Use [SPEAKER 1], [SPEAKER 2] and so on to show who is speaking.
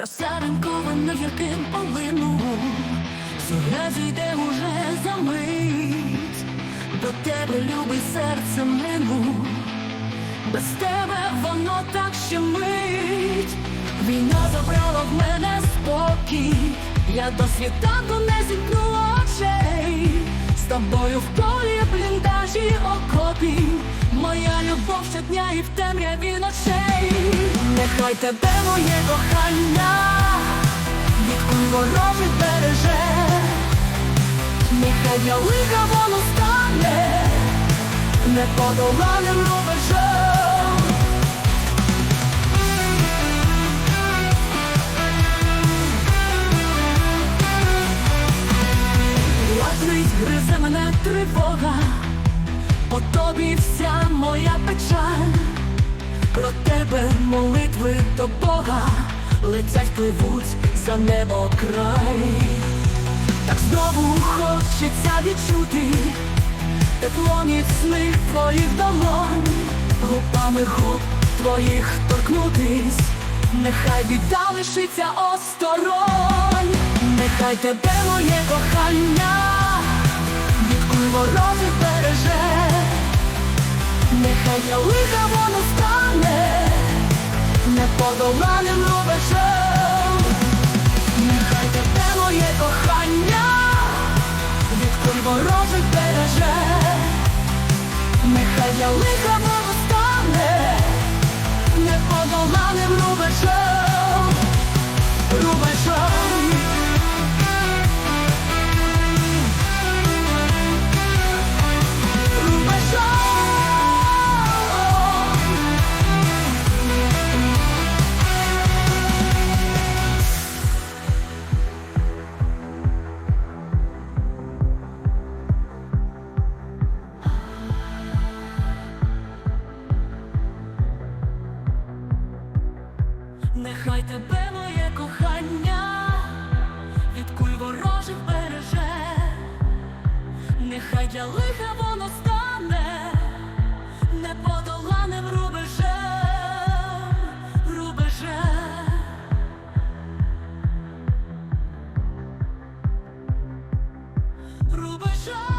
[SPEAKER 1] Розсаранкована гірким полином, зоря зійде уже за мить, до тебе любий серце мину, без тебе воно так щемить. Війна забрала в мене спокій, я до світанку не зімкну очей, з тобою в полі моя любов щодня і в темряві ночей. Нехай тебе моє кохання, від куль ворожих береже, нехай для лиха воно стане, неподоланим рубежом. Лазить гризе мене тривога, по тобі вся моя печаль, про тебе молитви до Бога, летять пливуть за небо край, так знову хочеться відчути тепло міцних твоїх долонь, губами губ твоїх торкнутись, нехай біда лишиться осторонь, нехай тебе моє кохання, від куль ворожих береже, для лиха воно стане, неподоланим рубежем, нехай тебе моє кохання від куль ворожих береже, нехай я лиха воно Хай тебе моє кохання, від куль ворожих береже, нехай для лиха воно стане, неподоланим рубежем, рубежем. Рубежем